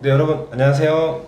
네 여러분 안녕하세요.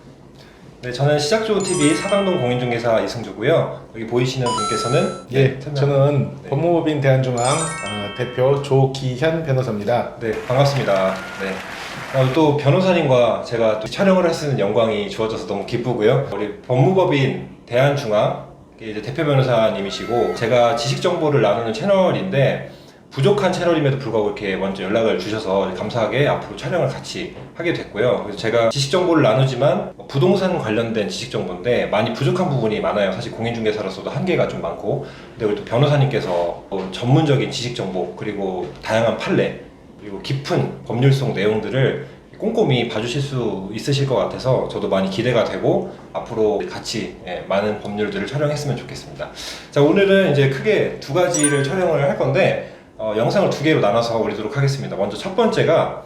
네 저는 시작조TV 사당동 공인중개사 이승주고요. 여기 보이시는 분께서는 예, 설명- 저는 네. 법무법인 대한중앙 어, 대표 조기현 변호사입니다. 네 반갑습니다. 네. 어, 또 변호사님과 제가 또 촬영을 할 수 있는 영광이 주어져서 너무 기쁘고요. 우리 법무법인 대한중앙 이제 대표 변호사님이시고 제가 지식 정보를 나누는 채널인데 부족한 채널임에도 불구하고 이렇게 먼저 연락을 주셔서 감사하게 앞으로 촬영을 같이 하게 됐고요. 그래서 제가 지식 정보를 나누지만 부동산 관련된 지식 정보인데 많이 부족한 부분이 많아요. 사실 공인중개사로서도 한계가 좀 많고, 근데 우리 또 변호사님께서 어, 전문적인 지식 정보 그리고 다양한 판례 그리고 깊은 법률성 내용들을 꼼꼼히 봐주실 수 있으실 것 같아서 저도 많이 기대가 되고 앞으로 같이 예, 많은 법률들을 촬영했으면 좋겠습니다. 자 오늘은 이제 크게 두 가지를 촬영을 할 건데 어, 영상을 두 개로 나눠서 올리도록 하겠습니다. 먼저 첫 번째가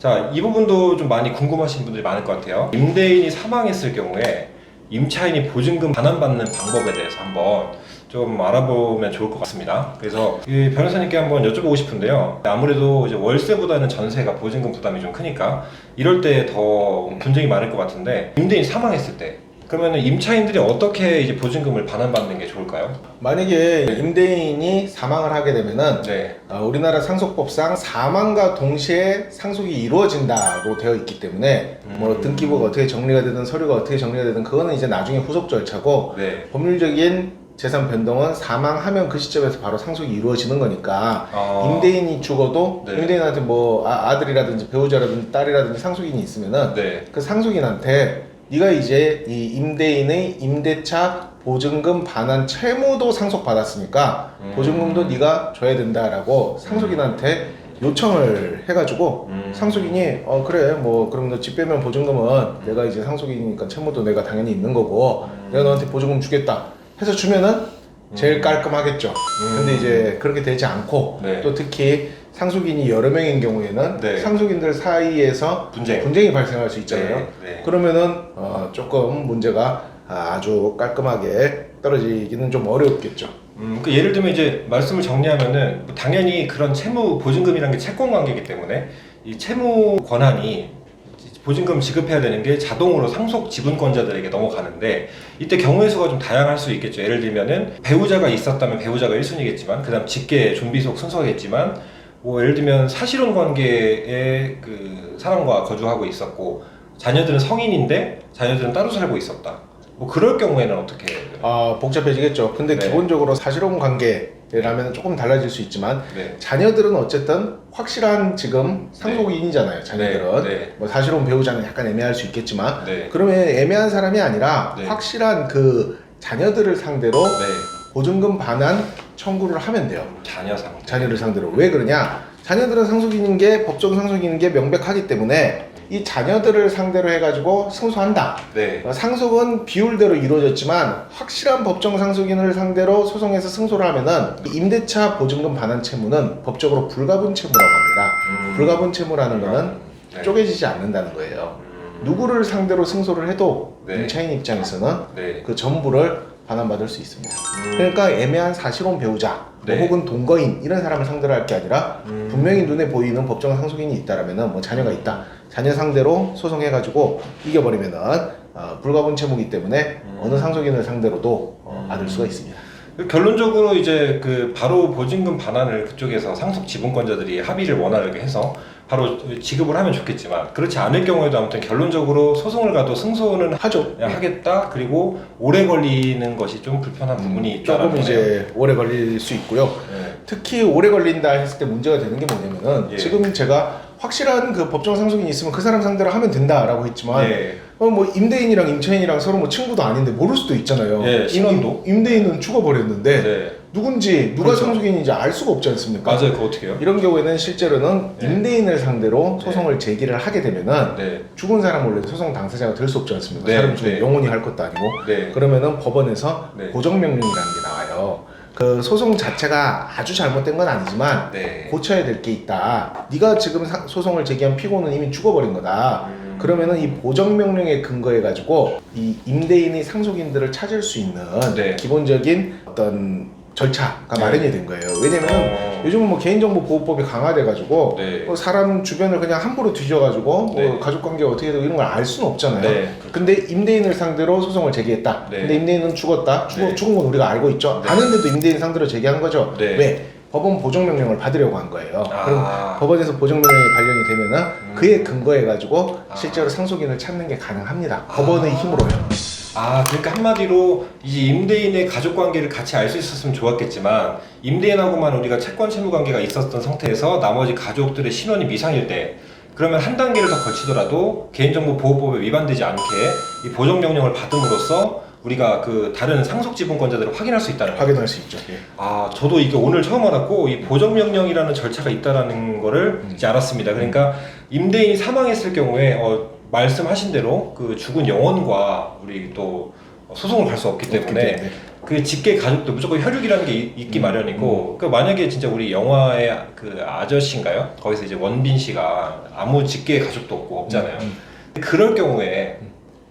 자 이 부분도 좀 많이 궁금하신 분들이 많을 것 같아요. 임대인이 사망했을 경우에 임차인이 보증금 반환받는 방법에 대해서 한번 좀 알아보면 좋을 것 같습니다. 그래서 이 변호사님께 한번 여쭤보고 싶은데요. 아무래도 이제 월세보다는 전세가 보증금 부담이 좀 크니까 이럴 때 더 분쟁이 많을 것 같은데 임대인이 사망했을 때 그러면 임차인들이 어떻게 이제 보증금을 반환받는 게 좋을까요? 만약에 임대인이 사망을 하게 되면은 네. 어, 우리나라 상속법상 사망과 동시에 상속이 이루어진다로 되어 있기 때문에 뭐 음. 등기부가 어떻게 정리가 되든 서류가 어떻게 정리가 되든 그거는 이제 나중에 후속 절차고 네. 법률적인 재산 변동은 사망하면 그 시점에서 바로 상속이 이루어지는 거니까 어, 임대인이 죽어도 네. 임대인한테 뭐 아, 아들이라든지 배우자라든지 딸이라든지 상속인이 있으면은 네. 그 상속인한테 네가 이제 이 임대인의 임대차 보증금 반환 채무도 상속받았으니까 음. 보증금도 네가 줘야 된다라고 상속인한테 요청을 해가지고 음. 상속인이 어 그래 뭐 그럼 너 집 빼면 보증금은 내가 이제 상속인이니까 채무도 내가 당연히 있는 거고 내가 너한테 보증금 주겠다 해서 주면은 제일 음. 깔끔하겠죠. 음. 근데 이제 그렇게 되지 않고 네. 또 특히 상속인이 여러 명인 경우에는 네. 상속인들 사이에서 분쟁. 분쟁이 발생할 수 있잖아요. 네. 네. 그러면은 어, 조금 문제가 아주 깔끔하게 떨어지기는 좀 어렵겠죠. 음, 그 예를 들면 이제 말씀을 정리하면은 뭐 당연히 그런 채무 보증금이라는 게 채권 관계이기 때문에 이 채무 권한이 보증금 지급해야 되는 게 자동으로 상속 지분권자들에게 넘어가는데 이때 경우의 수가 좀 다양할 수 있겠죠. 예를 들면은 배우자가 있었다면 배우자가 1순위겠지만 그다음 직계 존비속 순서겠지만 뭐 예를 들면 사실혼 관계에 그 사람과 거주하고 있었고 자녀들은 성인인데 자녀들은 따로 살고 있었다. 뭐 그럴 경우에는 어떻게 해야 돼요? 아 복잡해지겠죠. 근데 네. 기본적으로 사실혼 관계라면 조금 달라질 수 있지만 네. 자녀들은 어쨌든 확실한 지금 상속인이잖아요. 자녀들은 네, 네. 뭐 사실혼 배우자는 약간 애매할 수 있겠지만 네. 그러면 애매한 사람이 아니라 네. 확실한 그 자녀들을 상대로 네. 보증금 반환 청구를 하면 돼요. 자녀 상태. 자녀를 상대로 왜 그러냐? 자녀들은 상속인인 게 법정 상속인인 게 명백하기 때문에 이 자녀들을 상대로 해가지고 승소한다. 네. 어, 상속은 비율대로 이루어졌지만 확실한 법정 상속인을 상대로 소송해서 승소를 하면은 이 임대차 보증금 반환 채무는 법적으로 불가분 채무라고 합니다. 음. 불가분 채무라는 거는 네. 쪼개지지 않는다는 거예요. 음. 누구를 상대로 승소를 해도 네. 임차인 입장에서는 네. 그 전부를 반환받을 수 있습니다. 음. 그러니까 애매한 사실혼 배우자 뭐 네. 혹은 동거인 이런 사람을 상대로 할 게 아니라 음. 분명히 눈에 보이는 법정 상속인이 있다라면은 뭐 자녀가 있다 자녀 상대로 소송해가지고 이겨버리면은 어, 불가분 채무기 때문에 음. 어느 상속인을 상대로도 어, 음. 받을 수가 있습니다. 결론적으로 이제 그 바로 보증금 반환을 그쪽에서 상속 지분권자들이 합의를 원활하게 해서 바로 지급을 하면 좋겠지만 그렇지 않을 경우에도 아무튼 결론적으로 소송을 가도 승소는 하죠. 하- 하겠다 그리고 오래 걸리는 것이 좀 불편한 부분이 있다. 조금 이제 오래 걸릴 수 있고요. 네. 특히 오래 걸린다 했을 때 문제가 되는 게 뭐냐면은 예. 지금 제가 확실한 그 법정 상속인이 있으면 그 사람 상대로 하면 된다라고 했지만 예. 어, 뭐 임대인이랑 임차인이랑 서로 뭐 친구도 아닌데 모를 수도 있잖아요. 예, 신원도. 임, 임대인은 죽어버렸는데 네. 누군지 누가 그렇죠. 상속인인지 알 수가 없지 않습니까? 맞아요. 그거 어떻게 해요? 이런 경우에는 실제로는 네. 임대인을 상대로 소송을 제기를 하게 되면은 네. 죽은 사람 원래 소송 당사자가 될 수 없지 않습니까? 네, 사람 죽으면 네. 영원히 할 것도 아니고 네. 그러면은 법원에서 네. 고정명령이라는 게 나와요. 그 소송 자체가 아주 잘못된 건 아니지만 네. 고쳐야 될 게 있다. 네가 지금 사- 소송을 제기한 피고는 이미 죽어버린 거다. 음. 그러면은 이 보정 명령에 근거해 가지고 이 임대인이 상속인들을 찾을 수 있는 네. 기본적인 어떤 절차가 네. 마련이 된 거예요. 왜냐면 어. 요즘은 뭐 개인정보 보호법이 강화돼 가지고 네. 뭐 사람 주변을 그냥 함부로 뒤져 가지고 네. 뭐 가족 관계가 어떻게 되고 이런 걸 알 수는 없잖아요. 네. 근데 임대인을 상대로 소송을 제기했다. 네. 근데 임대인은 죽었다. 죽, 네. 죽은 건 우리가 알고 있죠. 네. 아는데도 임대인 상대로 제기한 거죠. 네. 왜? 법원 보정 명령을 받으려고 한 거예요. 아. 그럼 법원에서 보정 명령이 발령이 되면은 음. 그에 근거해 가지고 아. 실제로 상속인을 찾는 게 가능합니다. 아. 법원의 힘으로요. 아, 그러니까 한마디로 이제 임대인의 가족 관계를 같이 알 수 있었으면 좋았겠지만 임대인하고만 우리가 채권 채무 관계가 있었던 상태에서 나머지 가족들의 신원이 미상일 때 그러면 한 단계를 더 거치더라도 개인정보 보호법에 위반되지 않게 이 보정 명령을 받음으로써 우리가 그 다른 상속 지분권자들을 확인할 수 있다는 거예요. 확인할 수 있죠. 예. 아, 저도 이게 오늘 처음 알았고 이 보정 명령이라는 절차가 있다라는 거를 음. 이제 알았습니다. 그러니까 임대인이 사망했을 경우에 어, 말씀하신 대로 그 죽은 영혼과 우리 또 소송을 갈 수 없기 때문에 때문에. 그 직계 가족도 무조건 혈육이라는 게 이- 있기 음, 마련이고 그 만약에 진짜 우리 영화의 그 아저씨인가요? 거기서 이제 원빈 씨가 아무 직계 가족도 없고 없잖아요. 음, 그럴 경우에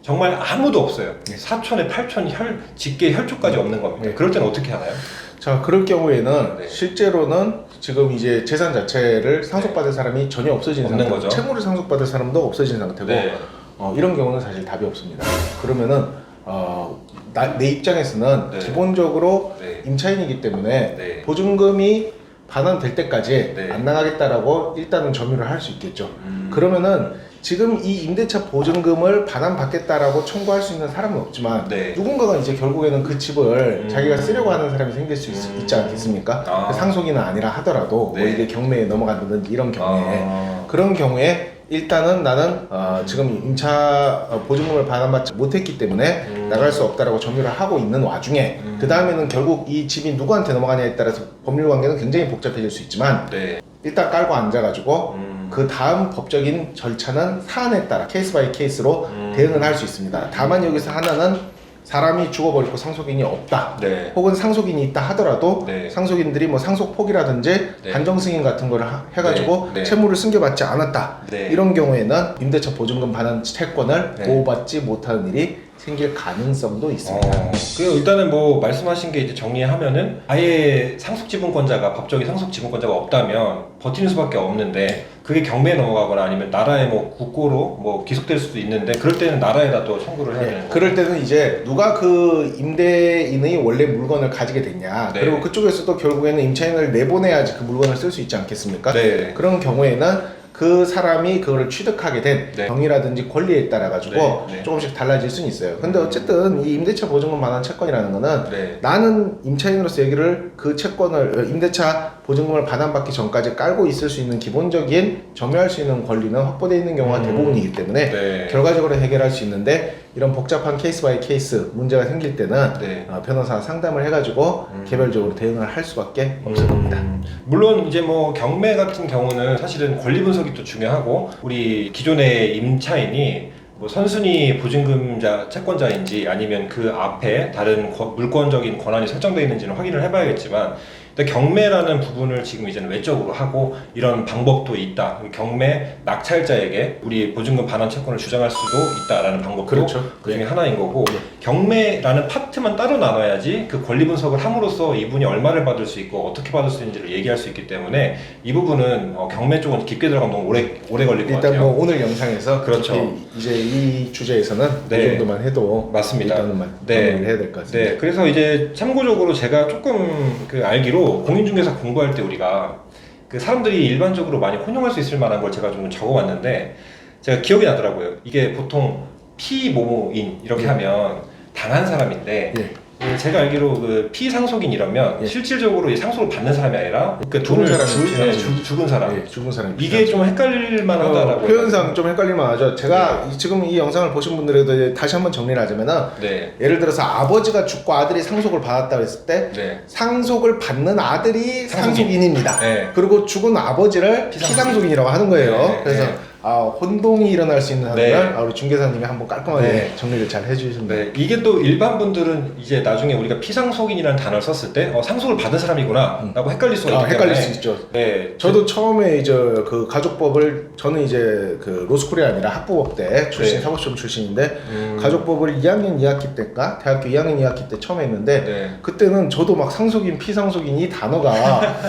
정말 아무도 없어요. 네. 사촌에 팔촌 혈 직계 혈족까지 없는 겁니다. 네. 그럴 때는 어떻게 하나요? 자, 그럴 경우에는 네. 실제로는 지금 이제 재산 자체를 상속받을 사람이 전혀 없어진 없는 상태고 거죠. 채무를 상속받을 사람도 없어진 상태고 네. 어, 이런 경우는 사실 답이 없습니다. 그러면은 어, 나, 내 입장에서는 네. 기본적으로 네. 임차인이기 때문에 네. 보증금이 반환될 때까지 네. 안 나가겠다라고 일단은 점유를 할 수 있겠죠. 음. 그러면은 지금 이 임대차 보증금을 반환받겠다라고 청구할 수 있는 사람은 없지만 네. 누군가가 이제 결국에는 그 집을 음. 자기가 쓰려고 하는 사람이 생길 수 있, 음. 있지 않겠습니까? 아. 그 상속인은 아니라 하더라도 뭐 네. 이게 경매에 넘어간다든지 이런 경우에 아. 그런 경우에 일단은 나는 어, 지금 임차 어, 보증금을 반환받지 못했기 때문에 음. 나갈 수 없다라고 점유를 하고 있는 와중에 음. 그 다음에는 결국 이 집이 누구한테 넘어가냐에 따라서 법률 관계는 굉장히 복잡해질 수 있지만 네. 일단 깔고 앉아가지고 음. 그 다음 법적인 절차는 사안에 따라 케이스 바이 케이스로 음. 대응을 할 수 있습니다. 다만 여기서 하나는 사람이 죽어버리고 상속인이 없다. 네. 혹은 상속인이 있다 하더라도 네. 상속인들이 뭐 상속 포기라든지 네. 단정 승인 같은 거를 하- 해가지고 네. 네. 채무를 승계받지 않았다. 네. 이런 경우에는 임대차 보증금 반환 채권을 네. 보호받지 못하는 일이 생길 가능성도 있습니다. 어, 그 일단은 뭐 말씀하신 게 이제 정리하면은 아예 상속 지분권자가 법적인 상속 지분권자가 없다면 버티는 수밖에 없는데 그게 경매에 넘어가거나 아니면 나라의 뭐 국고로 뭐 기속될 수도 있는데 그럴 때는 나라에다 또 청구를 해야 네, 되는 거예요. 그럴 때는 이제 누가 그 임대인의 원래 물건을 가지게 됐냐 네. 그리고 그쪽에서도 결국에는 임차인을 내보내야지 그 물건을 쓸 수 있지 않겠습니까? 네. 그런 경우에는 그 사람이 그거를 취득하게 된 네. 경위라든지 권리에 따라 가지고 네, 네. 조금씩 달라질 수는 있어요. 근데 어쨌든 이 임대차 보증금 반환 채권이라는 거는 네. 나는 임차인으로서 얘기를 그 채권을 어, 임대차 보증금을 반환받기 전까지 깔고 있을 수 있는 기본적인 점유할 수 있는 권리는 확보되어 있는 경우가 음. 대부분이기 때문에 네. 결과적으로 해결할 수 있는데 이런 복잡한 케이스 바이 케이스 문제가 생길 때는 네. 어, 변호사 상담을 해가지고 음. 개별적으로 대응을 할 수밖에 없을 음, 겁니다. 물론 이제 뭐 경매 같은 경우는 사실은 권리 분석이 또 중요하고 우리 기존의 임차인이 뭐 선순위 보증금자 채권자인지 아니면 그 앞에 다른 거- 물권적인 권한이 설정되어 있는지는 확인을 해봐야겠지만 일단 경매라는 부분을 지금 이제는 외적으로 하고 이런 방법도 있다. 경매 낙찰자에게 우리 보증금 반환 채권을 주장할 수도 있다라는 방법도 그렇죠. 그 중에 하나인 거고 경매라는 파트만 따로 나눠야지 그 권리 분석을 함으로써 이분이 얼마를 받을 수 있고 어떻게 받을 수 있는지를 얘기할 수 있기 때문에 이 부분은 어, 경매 쪽은 깊게 들어가면 너무 오래 오래 걸릴 것 일단 같아요. 뭐 오늘 영상에서 그렇죠. 이제 이 주제에서는 네. 이 정도만 해도 맞습니다. 일단은 만 네. 해야 될 것 같습니다. 네, 그래서 이제 참고적으로 제가 조금 그 알기로 공인중개사 공부할 때 우리가 그 사람들이 일반적으로 많이 혼용할 수 있을 만한 걸 제가 좀 적어왔는데 제가 기억이 나더라고요. 이게 보통 피모모인 이렇게 예. 하면 당한 사람인데 예. 그 제가 알기로 그 피상속인 이러면 예. 실질적으로 이 상속을 받는 사람이 아니라 그 죽은 돈을 사람이 주, 네, 피상속인. 죽- 죽은 사람. 예, 죽은 사람 이게 좀 헷갈릴 만하다라고. 어, 표현상 좀 헷갈릴만 하죠. 제가 이- 지금 이 영상을 보신 분들에도 이제 다시 한번 정리를 하자면은 네, 예를 들어서 아버지가 죽고 아들이 상속을 받았다 했을 때 네, 상속을 받는 아들이 상속인. 상속인입니다. 네. 그리고 죽은 아버지를 피상속인. 피상속인이라고 하는 거예요. 네, 그래서 네. 아, 혼동이 일어날 수 있는 네. 아, 우리 중개사님이 한번 깔끔하게 네. 정리를 잘 돼요. 네, 이게 또 일반 분들은 이제 나중에 우리가 피상속인이라는 단어를 썼을 때 어, 상속을 받은 사람이구나 라고 헷갈릴 수가 아, 있기 헷갈릴 때문에 수 있죠. 네, 저도 처음에 이제 그 가족법을 저는 이제 그 로스쿨이 아니라 학부법 때 출신 네. 사법시험 출신인데 음, 가족법을 2학년 2학기 때인가 대학교 2학년 2학기 때 처음 했는데 네. 그때는 저도 막 상속인 피상속인 이 단어가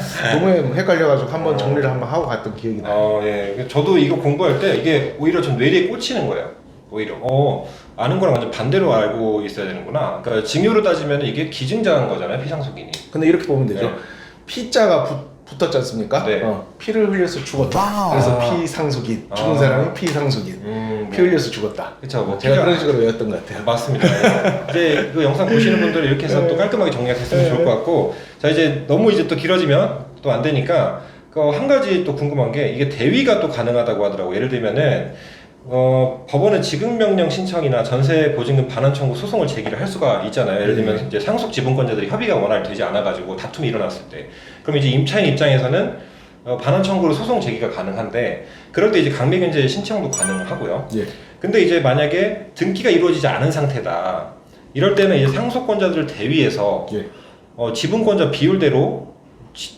너무 헷갈려가지고 한번 정리를 한번 하고 갔던 기억이 나요. 어, 예. 저도 이거 공부 할 때 이게 오히려 좀 뇌리에 꽂히는 거예요. 오히려. 어, 아는 거랑 완전 반대로 알고 있어야 되는구나. 그러니까 징후로 따지면 이게 기증자인 거잖아요, 피상속인이. 근데 이렇게 보면 되죠. 네. 피자가 붙, 붙었지 않습니까? 네. 어, 피를 흘려서 죽었다. 그래서 아. 피상속인 죽은 아. 사람이 피상속인 음, 피 흘려서 죽었다. 그쵸, 뭐 제가 피가- 그런 식으로 외웠던 것 같아요. 맞습니다. 이제 그 영상 보시는 분들 이렇게 해서 네. 또 깔끔하게 정리가 됐으면 네. 좋을 것 같고, 자 이제 너무 이제 또 길어지면 또 안 되니까 그 한 가지 또 궁금한 게 이게 대위가 또 가능하다고 하더라고. 예를 들면은 어, 법원은 지급명령 신청이나 전세 보증금 반환 청구 소송을 제기를 할 수가 있잖아요. 예를 들면 네. 이제 상속 지분권자들이 협의가 원활 되지 않아가지고 다툼이 일어났을 때, 그럼 이제 임차인 입장에서는 어, 반환 청구로 소송 제기가 가능한데, 그럴 때 이제 강매견제 신청도 가능하고요. 예. 근데 이제 만약에 등기가 이루어지지 않은 상태다. 이럴 때는 이제 상속권자들을 대위해서 예. 어, 지분권자 비율대로 지-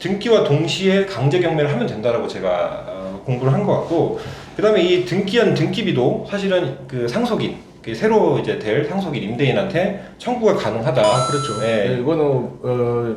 등기와 동시에 강제 경매를 하면 된다라고 제가 어, 공부를 한 것 같고 그다음에 이 등기한 등기비도 사실은 그 상속인 그 새로 이제 될 상속인 임대인한테 청구가 가능하다. 아 그렇죠. 네. 네, 이거는 어,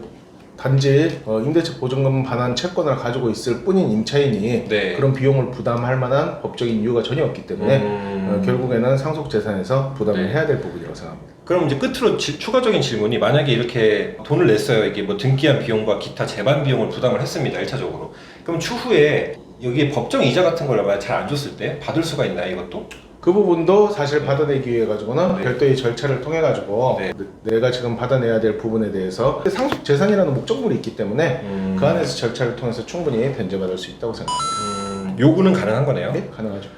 단지 어, 임대차 보증금 반환 채권을 가지고 있을 뿐인 임차인이 네. 그런 비용을 부담할 만한 법적인 이유가 전혀 없기 때문에 음. 어, 결국에는 상속 재산에서 부담을 네. 해야 될 부분이라고 생각합니다. 그럼 이제 끝으로 지- 추가적인 질문이 만약에 이렇게 돈을 냈어요. 이게 뭐 등기한 비용과 기타 재반 비용을 부담을 했습니다. 1차적으로. 그럼 추후에 여기에 법정 이자 같은 걸 만약 잘 안 줬을 때 받을 수가 있나요, 이것도? 그 부분도 사실 받아내기 위해 가지고는 네. 별도의 절차를 통해 가지고 네. 내가 지금 받아내야 될 부분에 대해서 상속 재산이라는 목적물이 있기 때문에 음. 그 안에서 절차를 통해서 충분히 변제받을 수 있다고 생각합니다. 음, 요구는 가능한 거네요. 네, 가능하죠.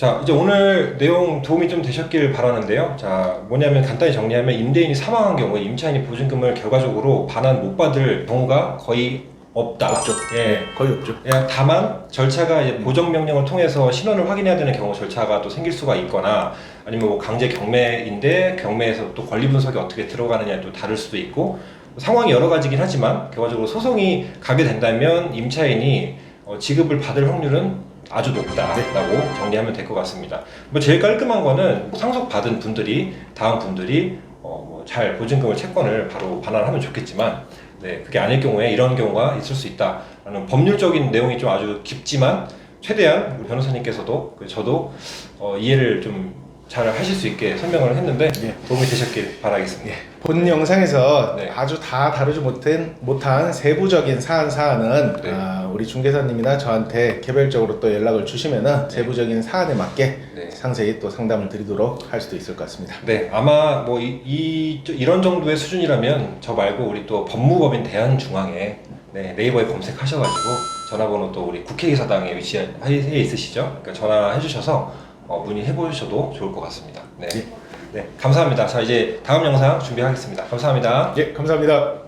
자, 이제 오늘 내용 도움이 좀 되셨길 바라는데요. 자, 뭐냐면 간단히 정리하면 임대인이 사망한 경우에 임차인이 보증금을 결과적으로 반환 못 받을 경우가 거의 없다. 없죠. 예. 네, 거의 없죠. 예, 다만 절차가 이제 보정 명령을 통해서 신원을 확인해야 되는 경우 절차가 또 생길 수가 있거나 아니면 뭐 강제 경매인데 경매에서 또 권리 분석이 어떻게 들어가느냐에 또 다를 수도 있고 상황이 여러 가지긴 하지만 결과적으로 소송이 가게 된다면 임차인이 어, 지급을 받을 확률은 아주 높다라고 정리하면 될 것 같습니다. 뭐 제일 깔끔한 거는 상속 받은 분들이 다음 분들이 어, 뭐잘 보증금을 채권을 바로 반환하면 좋겠지만 네, 그게 아닐 경우에 이런 경우가 있을 수 있다라는 법률적인 내용이 좀 아주 깊지만 최대한 변호사님께서도 그 저도 어, 이해를 좀 잘 하실 수 있게 설명을 했는데 예. 도움이 되셨길 바라겠습니다. 본 영상에서 네. 아주 다 다루지 못한, 못한 세부적인 사안 사안은 네. 아, 우리 중개사님이나 저한테 개별적으로 또 연락을 주시면은 세부적인 사안에 맞게 네. 상세히 또 상담을 드리도록 할 수도 있을 것 같습니다. 네, 아마 뭐 이, 이 이런 정도의 수준이라면 저 말고 우리 또 법무법인 대한중앙에 네, 네이버에 검색하셔가지고 전화번호 또 우리 국회의사당에 위치해 있으시죠? 그러니까 전화해 주셔서 어, 문의해 보셔도 좋을 것 같습니다. 네, 예. 네, 감사합니다. 자 이제 다음 영상 준비하겠습니다. 감사합니다. 예, 감사합니다.